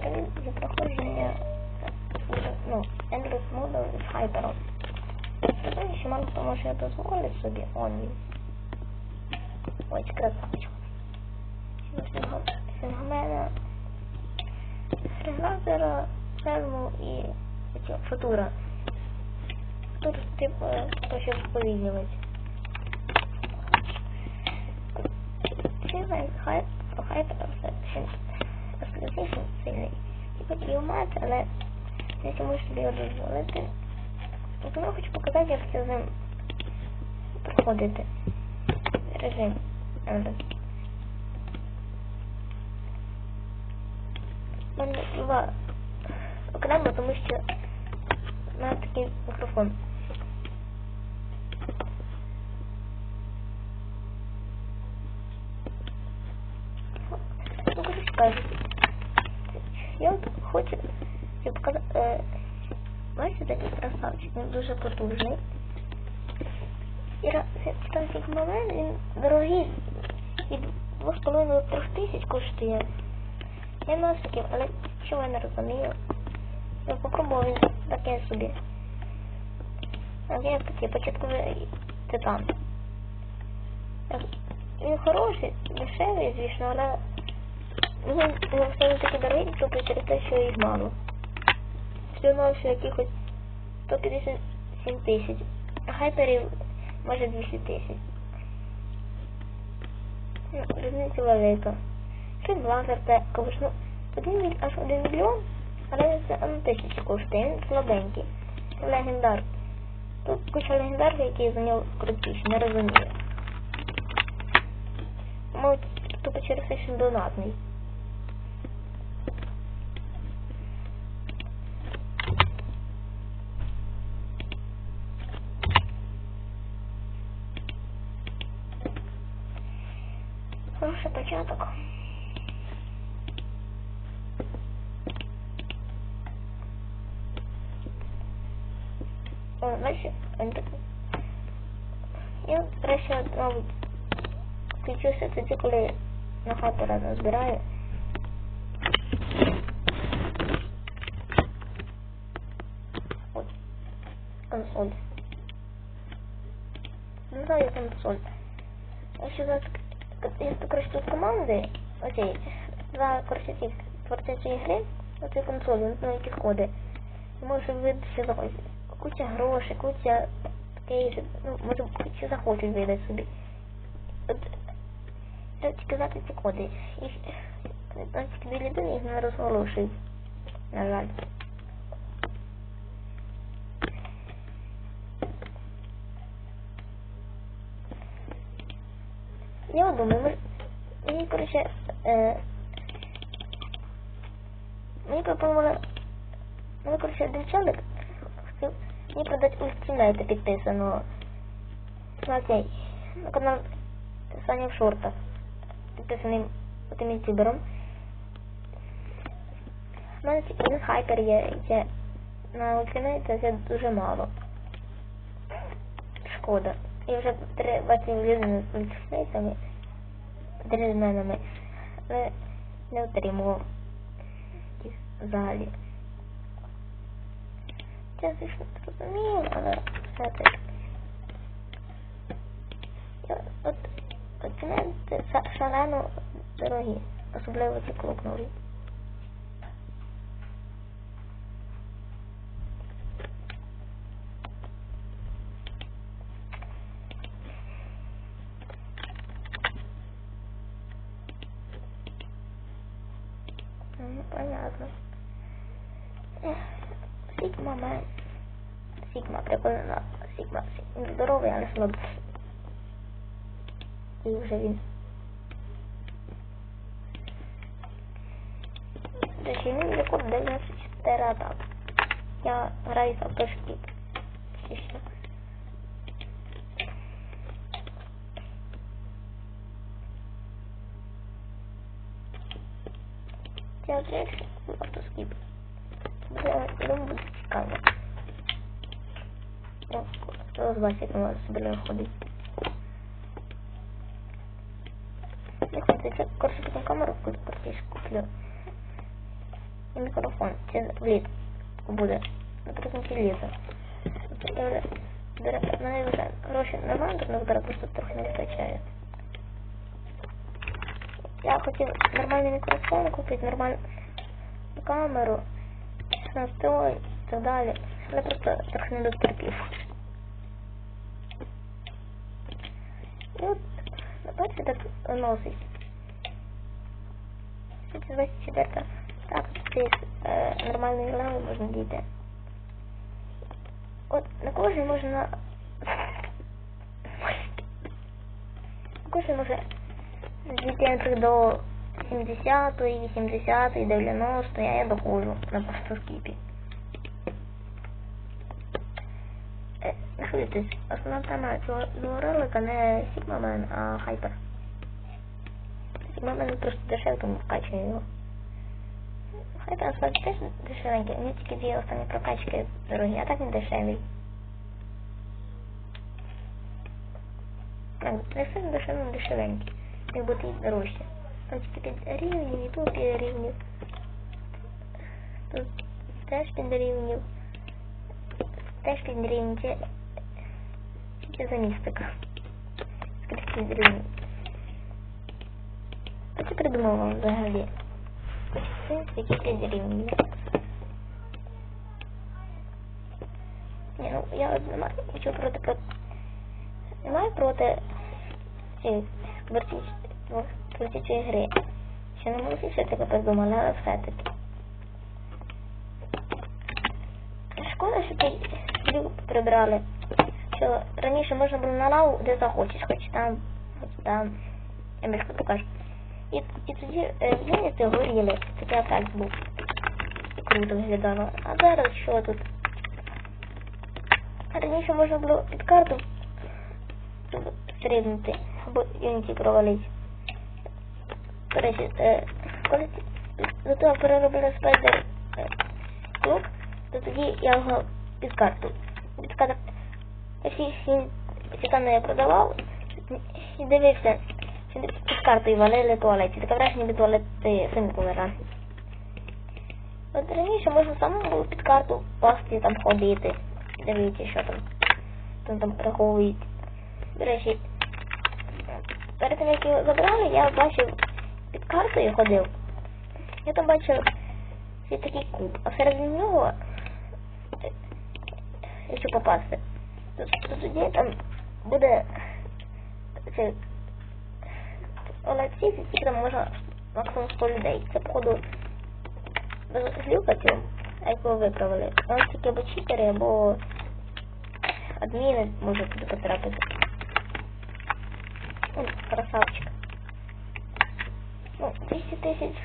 взагалі за проходження ну, Endless Model з хайпером. Сказали, що мало хто може дозволити собі он він. Ой, красавчик. Сингомена, Регазера, Ферму і Футура. Тут типу, то що сповільнювати. Хайпер, що Exploitation сильний. Хоч і мати, але не можуть собі його дозволити. Тому хочу показати, як це з ним проходити. Режим. У мене два окремо, тому що в мене такий мікрофон. Ну, хочу сказати. Я от хочу щоб показати. Е, бачите, такий красавчик, він дуже потужний. І там момент, він дорогий. Від 2,5-3 тисяч коштує. Я носиків, але чого я не розумію. Я попробував він таке собі. А я такий початковий титан. Він хороший, дешевий, звісно, але він все такий дорогий, тільки через те, що їх мало. Що якихось 157 тисяч. Хайперів може 200 тисяч. Ну, різниця велика. Ще блазер також, ну, один, аж один мільйон, але це тисячі коштує, він слабенький. Легендар. Тут куча легендарів, які за нього крутіші, не розумію. Мабуть, тупо через те, що донатний. Хороший початок. Так... Я краще, мабуть, включуся тоді, коли на хату разом збираю. От. Консоль. Не знаю консоль. Я ще зараз я коротше тут команди, оці два коротше ці творці цієї гри, оці консолі, ну які сходи. Може видатися за куча грошей, куча кейсів, ну може куча захочуть видати собі. От тільки знати ці коди. Їх тільки дві людини їх не розголошують. На жаль. Я думаю, ми... мені, коротше, е... мені пропонували, мені, коротше, хотів мені продати ультимейта підписаного на цей, на канал Саня в шортах, підписаний тим ютубером. У мене тільки один хайпер є, є на ультимейта це дуже мало. Шкода. І вже три бачив людини з ультимейтами, дрезменами, але не отримував взагалі. Я звісно зрозумію, але все таки. От, ультименти шалено дорогі, особливо ці клокнули. Ну, понятно. Ех, Сігма мен. Сігма, прикольно назва. Сігма. Він здоровий, але слабкий. І вже він. До речі, він рекорд 94 атак. Я граю за перший кліп. Чи що? Я я з вас як на вас буде ходить? Не хочеться, коротше, потім камеру куплю, коротше, куплю. мікрофон. Це влітку буде. Літа. До речі, в мене вже гроші немає, тому просто трохи не вистачає. Я хотів нормальний мікрофон купити, нормальну камеру, настрой і так далі. Але просто трохи не дотерпів. І от, бачите, так носить. Це 24 так, здесь е, нормальної глави можна дійти. От на кожен можна на кожен може дійти до 70, 80, 90, а я доходжу на просто скіпі. Не хвилюйтесь, основна тема цього ролика не Sigma-Man, а Hyper. Sigma-Man просто дешевий, тому вкачує його. Hyper насправді теж дешевенький, у нього тільки дві останні прокачки дорогі, а так він дешевий. Так, не сильно дешевий, дешевенький. Міг бути і дорожче. Там тільки 5 рівнів, і тут 5 рівнів. Тут теж 5 рівнів. Теж 5 рівнів. За містика. Скрізь 5 рівнів. А це придумав вам взагалі. В принципі, тільки 5 рівнів. Ні, ну я не маю нічого проти про... Не маю проти творчої гри. Ще не можу все таке придумали, але все-таки. Шкода, що ти прибрали. Що раніше можна було на лаву, де захочеш, хоч там, хоч там. Я мішку покажу. І, і тоді юніти горіли. Такий ефект був. Круто виглядало. А зараз що тут? Раніше можна було під карту стрибнути, або юніті провалити. До речі, е, коли до того переробили спайдер е, клуб, то тоді я його під карту. Під карту. Всі там я продавав і дивився, чи під картою валили туалеті. Враження від туалети самі. От раніше можна самому було під карту пасти, там ходити, дивитися, що там, там, там приховують. До речі, перед тим як його забрали, я бачив під картою ходив. Я там бачив є такий куб, а всередині нього, е, якщо попасти, тоді там буде це Олексій, тільки там можна максимум 100 людей. Це походу без глюка цього, а якого виправили. Ось тільки або читери, або адміни можуть туди потрапити. Ой, красавчик. Ну, 200 тысяч,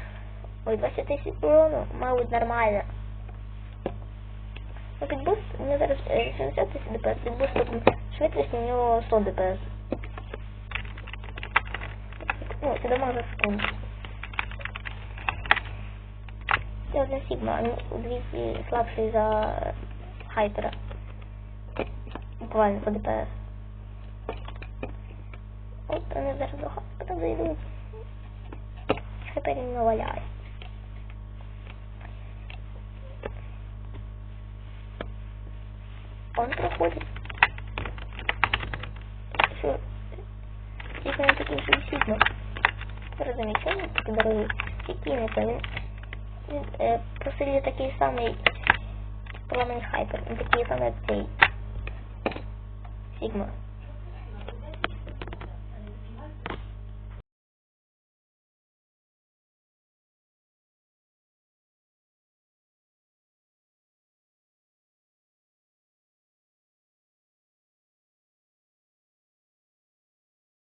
ой, 20 тысяч урону, мабуть, нормально. Ну, у мене зараз е, 70 тисяч ДПС, підбуст потім швидкість у нього 100 ДПС. Ну, це дамаг за секунду. Це одна Сігма, удвічі слабший за Хайпера. Буквально по ДПС. От вони зараз до Хайпера зайдуть. Хайпер не наваляє. Он проходит. Все. Здесь он такие сильно. Разумеется, такі дорогі. Які не то самые пламень хайпер. такие самые цей. Сігма.